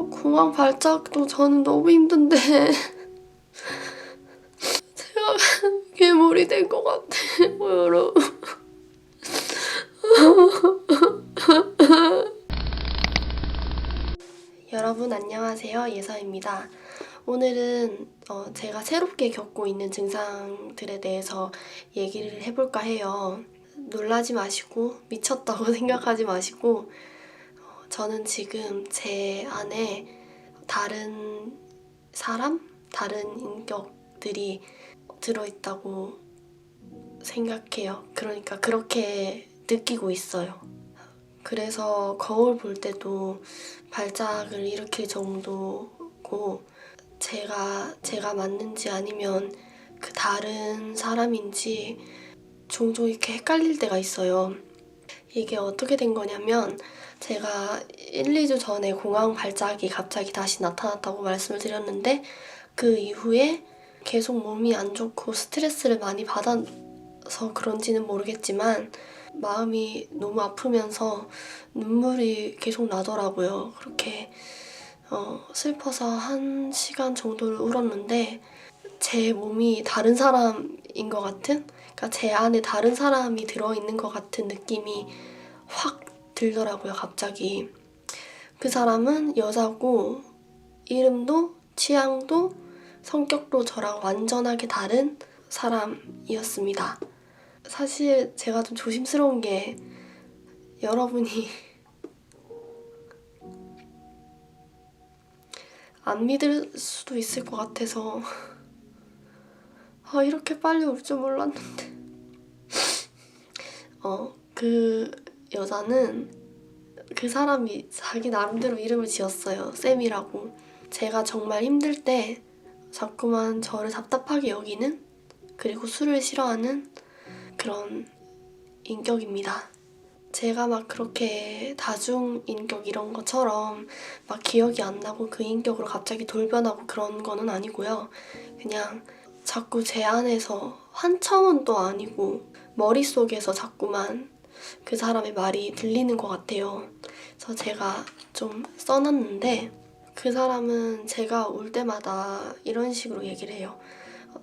공황 발작도 저는 너무 힘든데. 제가 괴물이 된 것 같아요 여러분 여러분 안녕하세요. 예서입니다. 오늘은 어, 제가 새롭게 겪고 있는 증상들에 대해서 얘기를 해볼까 해요. 놀라지 마시고 미쳤다고 생각하지 마시고 어, 저는 지금 제 안에 다른 사람, 다른 인격들이 들어있다고 생각해요. 그러니까 그렇게 느끼고 있어요. 그래서 거울 볼 때도 발작을 일으킬 정도고 제가 제가 맞는지 아니면 그 다른 사람인지 종종 이렇게 헷갈릴 때가 있어요. 이게 어떻게 된 거냐면 제가 1, 2주 전에 공황 발작이 갑자기 다시 나타났다고 말씀을 드렸는데 그 이후에 계속 몸이 안 좋고 스트레스를 많이 받아서 그런지는 모르겠지만 마음이 너무 아프면서 눈물이 계속 나더라고요. 그렇게 어, 슬퍼서 한 시간 정도를 울었는데 제 몸이 다른 사람인 것 같은 그러니까 제 안에 다른 사람이 들어있는 것 같은 느낌이 확 들더라고요, 갑자기. 그 사람은 여자고, 이름도, 취향도, 성격도 저랑 완전하게 다른 사람이었습니다. 사실 제가 좀 조심스러운 게, 여러분이 안 믿을 수도 있을 것 같아서, 아, 이렇게 빨리 울줄 몰랐는데. 어, 그 여자는 그 사람이 자기 나름대로 이름을 지었어요. 쌤이라고. 제가 정말 힘들 때 자꾸만 저를 답답하게 여기는 그리고 술을 싫어하는 그런 인격입니다. 제가 막 그렇게 다중 인격 이런 것처럼 막 기억이 안 나고 그 인격으로 갑자기 돌변하고 그런 거는 아니고요. 그냥 자꾸 제 안에서 한참은 또 아니고 머릿속에서 자꾸만 그 사람의 말이 들리는 것 같아요. 그래서 제가 좀 써놨는데 그 사람은 제가 울 때마다 이런 식으로 얘기를 해요.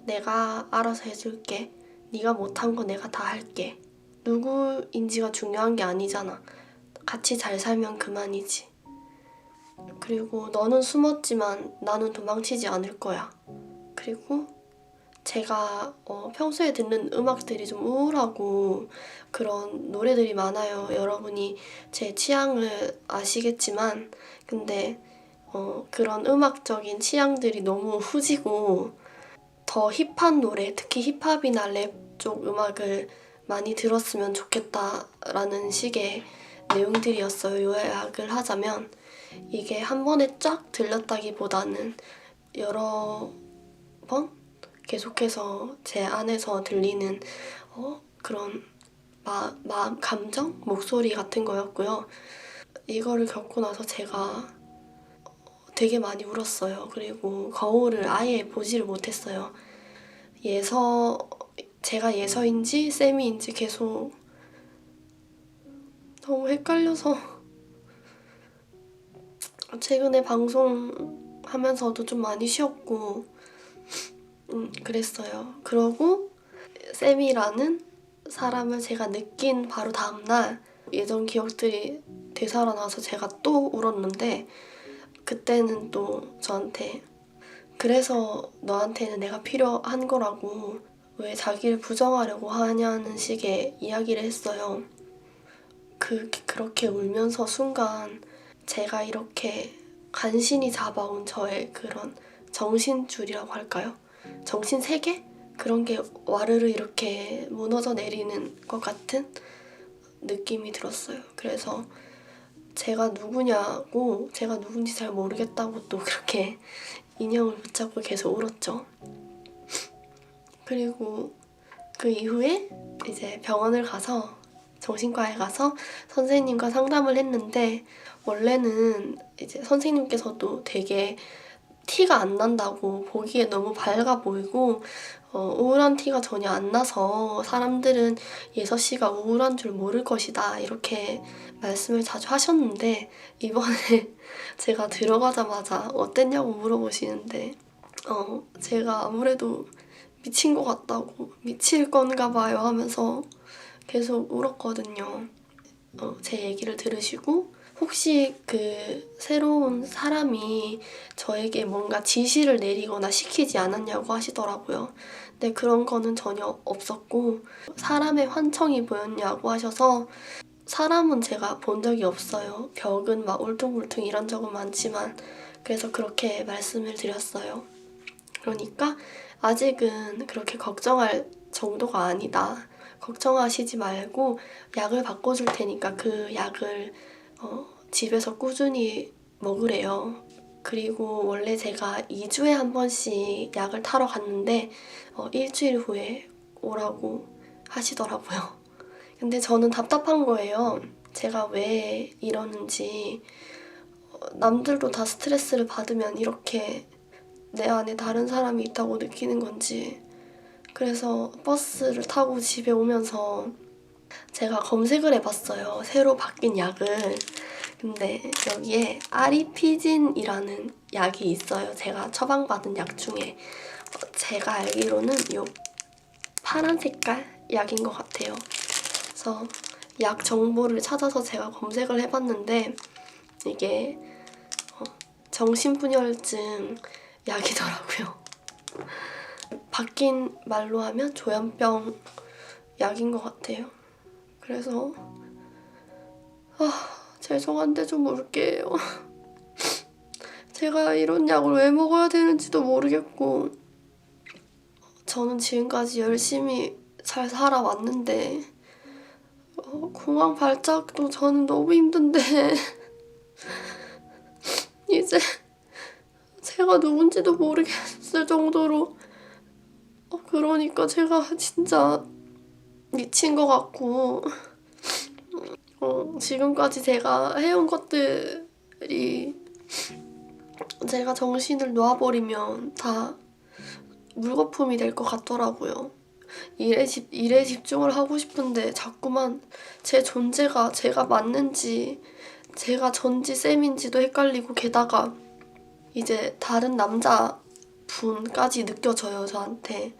내가 알아서 해줄게. 네가 못한 거 내가 다 할게. 누구인지가 중요한 게 아니잖아. 같이 잘 살면 그만이지. 그리고 너는 숨었지만 나는 도망치지 않을 거야. 그리고 제가 어, 평소에 듣는 음악들이 좀 우울하고 그런 노래들이 많아요. 여러분이 제 취향을 아시겠지만, 근데 어, 그런 음악적인 취향들이 너무 후지고 더 힙한 노래, 특히 힙합이나 랩 쪽 음악을 많이 들었으면 좋겠다라는 식의 내용들이었어요. 요약을 하자면 이게 한 번에 쫙 들렸다기보다는 여러 번 계속해서 제 안에서 들리는 어, 그런 마, 마음, 감정, 목소리 같은 거였고요. 이거를 겪고 나서 제가 되게 많이 울었어요. 그리고 거울을 아예 보지를 못했어요. 예서, 제가 예서인지 쌤이인지 계속 너무 헷갈려서 최근에 방송하면서도 좀 많이 쉬었고 음, 그랬어요. 그러고 쌤이라는 사람을 제가 느낀 바로 다음날 예전 기억들이 되살아나서 제가 또 울었는데 그때는 또 저한테 그래서 너한테는 내가 필요한 거라고 왜 자기를 부정하려고 하냐는 식의 이야기를 했어요. 그, 그렇게 울면서 순간 제가 이렇게 간신히 잡아온 저의 그런 정신줄이라고 할까요? 정신 세계? 그런 게 와르르 이렇게 무너져 내리는 것 같은 느낌이 들었어요. 그래서 제가 누구냐고 제가 누군지 잘 모르겠다고 또 그렇게 인형을 붙잡고 계속 울었죠. 그리고 그 이후에 이제 병원을 가서 정신과에 가서 선생님과 상담을 했는데 원래는 이제 선생님께서도 되게 티가 안 난다고 보기에 너무 밝아 보이고 어, 우울한 티가 전혀 안 나서 사람들은 예서 씨가 우울한 줄 모를 것이다 이렇게 말씀을 자주 하셨는데 이번에 제가 들어가자마자 어땠냐고 물어보시는데 어, 제가 아무래도 미친 것 같다고 미칠 건가 봐요 하면서 계속 울었거든요. 어, 제 얘기를 들으시고 혹시 그 새로운 사람이 저에게 뭔가 지시를 내리거나 시키지 않았냐고 하시더라고요. 근데 그런 거는 전혀 없었고 사람의 환청이 보였냐고 하셔서 사람은 제가 본 적이 없어요. 벽은 막 울퉁불퉁 이런 적은 많지만 그래서 그렇게 말씀을 드렸어요. 그러니까 아직은 그렇게 걱정할 정도가 아니다. 걱정하시지 말고 약을 바꿔줄 테니까 그 약을 어, 집에서 꾸준히 먹으래요. 그리고 원래 제가 2주에 한 번씩 약을 타러 갔는데 어, 일주일 후에 오라고 하시더라고요. 근데 저는 답답한 거예요. 제가 왜 이러는지 어, 남들도 다 스트레스를 받으면 이렇게 내 안에 다른 사람이 있다고 느끼는 건지 그래서 버스를 타고 집에 오면서 제가 검색을 해봤어요. 새로 바뀐 약을. 근데 여기에 아리피진이라는 약이 있어요. 제가 처방받은 약 중에. 어, 제가 알기로는 이 파란 색깔 약인 것 같아요. 그래서 약 정보를 찾아서 제가 검색을 해봤는데 이게 어, 정신분열증 약이더라고요. 바뀐 말로 하면 조현병 약인 것 같아요. 그래서 아 죄송한데 좀 울게요. 제가 이런 약을 왜 먹어야 되는지도 모르겠고 저는 지금까지 열심히 잘 살아왔는데 어, 공황 발작도 저는 너무 힘든데 이제 제가 누군지도 모르겠을 정도로 어, 그러니까 제가 진짜 미친 것 같고 어, 지금까지 제가 해온 것들이 제가 정신을 놓아버리면 다 물거품이 될 것 같더라고요. 일에, 집, 일에 집중을 하고 싶은데 자꾸만 제 존재가 제가 맞는지 제가 전지 쌤인지도 헷갈리고 게다가 이제 다른 남자 분까지 느껴져요 저한테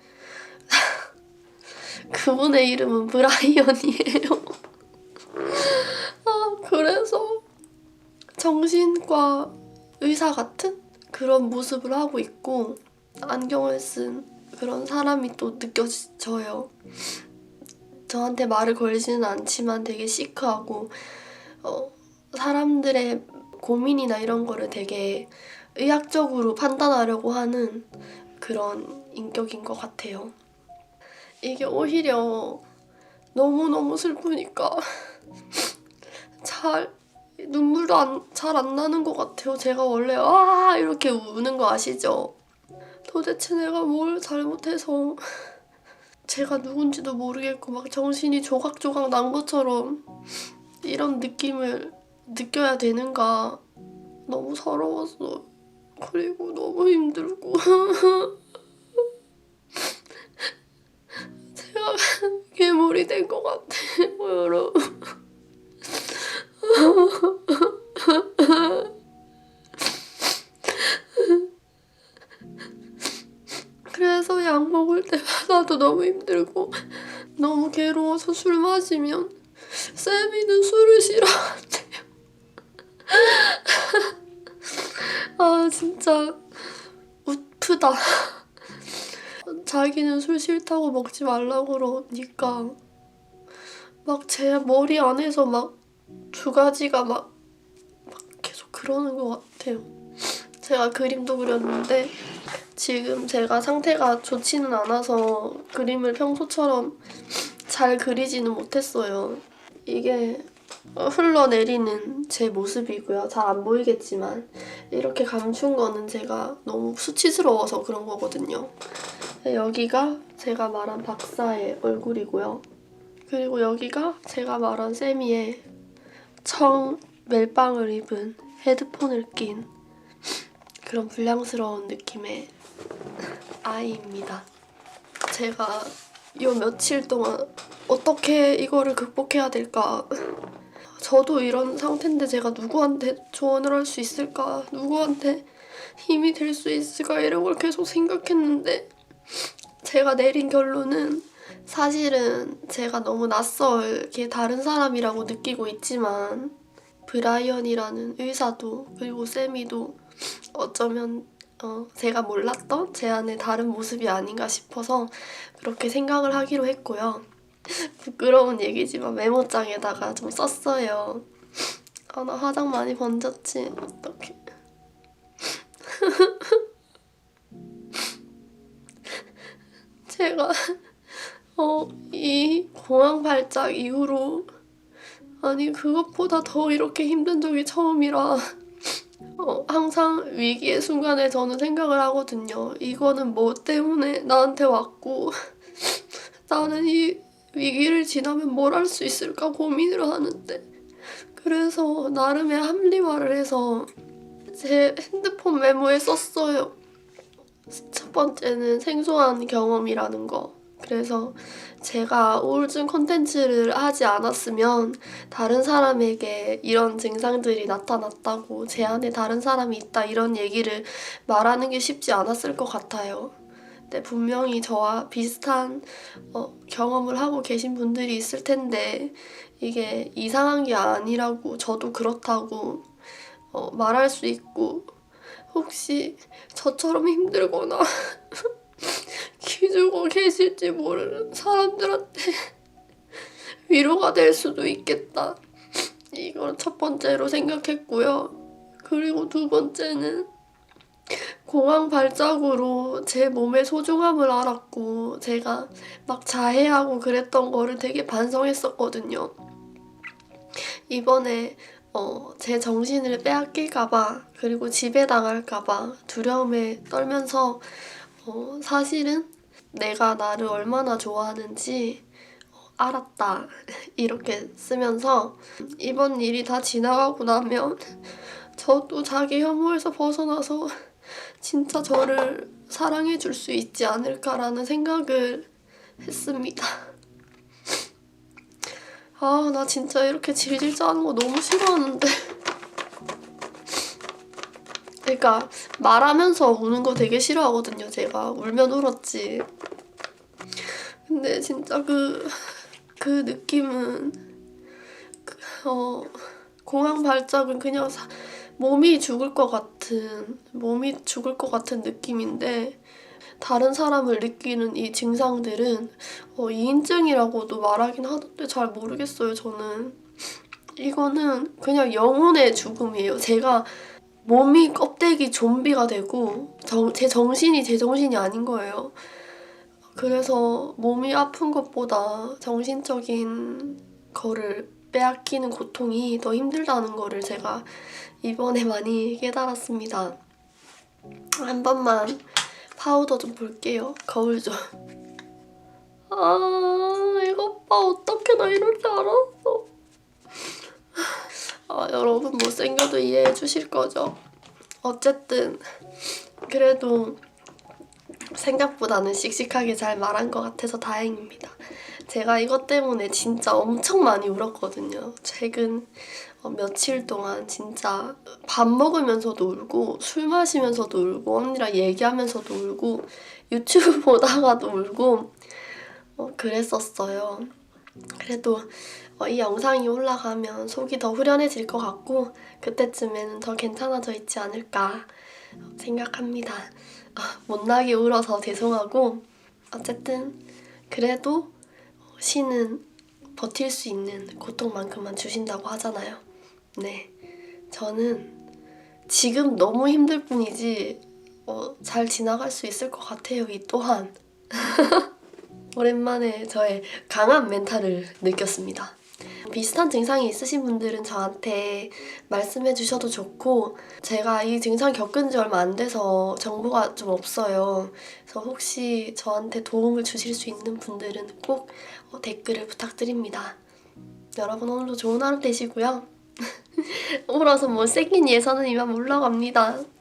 그분의 이름은 브라이언이에요 아 그래서 정신과 의사 같은 그런 모습을 하고 있고 안경을 쓴 그런 사람이 또 느껴져요 저한테 말을 걸지는 않지만 되게 시크하고 어, 사람들의 고민이나 이런 거를 되게 의학적으로 판단하려고 하는 그런 인격인 것 같아요. 이게 오히려 너무너무 슬프니까 잘 눈물도 잘안 나는 것 같아요. 제가 원래 와 이렇게 우는 거 아시죠? 도대체 내가 뭘 잘못해서 제가 누군지도 모르겠고 막 정신이 조각조각 난 것처럼 이런 느낌을 느껴야 되는가 너무 서러웠어. 그리고 너무 힘들고 괴물이 된것 같아요, 여러분. 그래서 약 먹을 때마다도 너무 힘들고 너무 괴로워서 술 마시면 쌤이는 술을 싫어한대요. 아 진짜 우프다. 자기는 술 싫다고 먹지 말라고 그러니까 막 제 머리 안에서 막 두 가지가 막, 막 계속 그러는 것 같아요. 제가 그림도 그렸는데 지금 제가 상태가 좋지는 않아서 그림을 평소처럼 잘 그리지는 못했어요. 이게 흘러내리는 제 모습이고요. 잘 안 보이겠지만 이렇게 감춘 거는 제가 너무 수치스러워서 그런 거거든요. 여기가 제가 말한 박사의 얼굴이고요. 그리고 여기가 제가 말한 세미의 청 멜빵을 입은 헤드폰을 낀 그런 불량스러운 느낌의 아이입니다. 제가 요 며칠 동안 어떻게 이거를 극복해야 될까? 저도 이런 상태인데 제가 누구한테 조언을 할 수 있을까? 누구한테 힘이 될 수 있을까? 이런 걸 계속 생각했는데 제가 내린 결론은 사실은 제가 너무 낯설게 다른 사람이라고 느끼고 있지만 브라이언이라는 의사도 그리고 세미도 어쩌면 어, 제가 몰랐던 제 안의 다른 모습이 아닌가 싶어서 그렇게 생각을 하기로 했고요. 부끄러운 얘기지만 메모장에다가 좀 썼어요. 아, 나 화장 많이 번졌지? 어떡해. 제가 어, 이 공황 발작 이후로 아니 그것보다 더 이렇게 힘든 적이 처음이라 어, 항상 위기의 순간에 저는 생각을 하거든요. 이거는 뭐 때문에 나한테 왔고 나는 이 위기를 지나면 뭘 할 수 있을까 고민을 하는데 그래서 나름의 합리화를 해서 제 핸드폰 메모에 썼어요. 첫 번째는 생소한 경험이라는 거. 그래서 제가 우울증 콘텐츠를 하지 않았으면 다른 사람에게 이런 증상들이 나타났다고 제 안에 다른 사람이 있다 이런 얘기를 말하는 게 쉽지 않았을 것 같아요. 근데 분명히 저와 비슷한 어, 경험을 하고 계신 분들이 있을 텐데 이게 이상한 게 아니라고 저도 그렇다고 어, 말할 수 있고 혹시 저처럼 힘들거나 기죽어 계실지 모르는 사람들한테 위로가 될 수도 있겠다. 이걸 첫 번째로 생각했고요. 그리고 두 번째는 공황 발작으로 제 몸의 소중함을 알았고 제가 막 자해하고 그랬던 거를 되게 반성했었거든요. 이번에 어, 제 정신을 빼앗길까봐 그리고 지배당할까봐 두려움에 떨면서 어, 사실은 내가 나를 얼마나 좋아하는지 어, 알았다 이렇게 쓰면서 이번 일이 다 지나가고 나면 저도 자기 혐오에서 벗어나서 진짜 저를 사랑해 줄 수 있지 않을까라는 생각을 했습니다. 아, 나 진짜 이렇게 질질 짜는 거 너무 싫어하는데. 그러니까 말하면서 우는 거 되게 싫어하거든요, 제가. 울면 울었지. 근데 진짜 그, 그 느낌은, 그, 어, 공황 발작은 그냥 사, 몸이 죽을 것 같은, 몸이 죽을 것 같은 느낌인데, 다른 사람을 느끼는 이 증상들은 어, 이인증이라고도 말하긴 하던데 잘 모르겠어요, 저는. 이거는 그냥 영혼의 죽음이에요. 제가 몸이 껍데기 좀비가 되고 정, 제 정신이 제 정신이 아닌 거예요. 그래서 몸이 아픈 것보다 정신적인 거를 빼앗기는 고통이 더 힘들다는 거를 제가 이번에 많이 깨달았습니다. 한 번만 파우더 좀 볼게요. 거울 좀. 아, 이것 봐. 어떻게 나 이럴 줄 알았어. 아, 여러분 못생겨도 이해해 주실 거죠? 어쨌든 그래도 생각보다는 씩씩하게 잘 말한 것 같아서 다행입니다. 제가 이것 때문에 진짜 엄청 많이 울었거든요. 최근 어, 며칠 동안 진짜 밥 먹으면서도 울고 술 마시면서도 울고 언니랑 얘기하면서도 울고 유튜브 보다가도 울고 어, 그랬었어요. 그래도 어, 이 영상이 올라가면 속이 더 후련해질 것 같고 그때쯤에는 더 괜찮아져 있지 않을까 생각합니다. 어, 못나게 울어서 죄송하고 어쨌든 그래도 신은 버틸 수 있는 고통만큼만 주신다고 하잖아요. 네. 저는 지금 너무 힘들 뿐이지 어, 잘 지나갈 수 있을 것 같아요. 이 또한. 오랜만에 저의 강한 멘탈을 느꼈습니다. 비슷한 증상이 있으신 분들은 저한테 말씀해 주셔도 좋고 제가 이 증상 겪은 지 얼마 안 돼서 정보가 좀 없어요. 그래서 혹시 저한테 도움을 주실 수 있는 분들은 꼭 어, 댓글을 부탁드립니다. 여러분 오늘도 좋은 하루 되시고요. 오라서 뭐 생긴 예선은 이만 올라갑니다.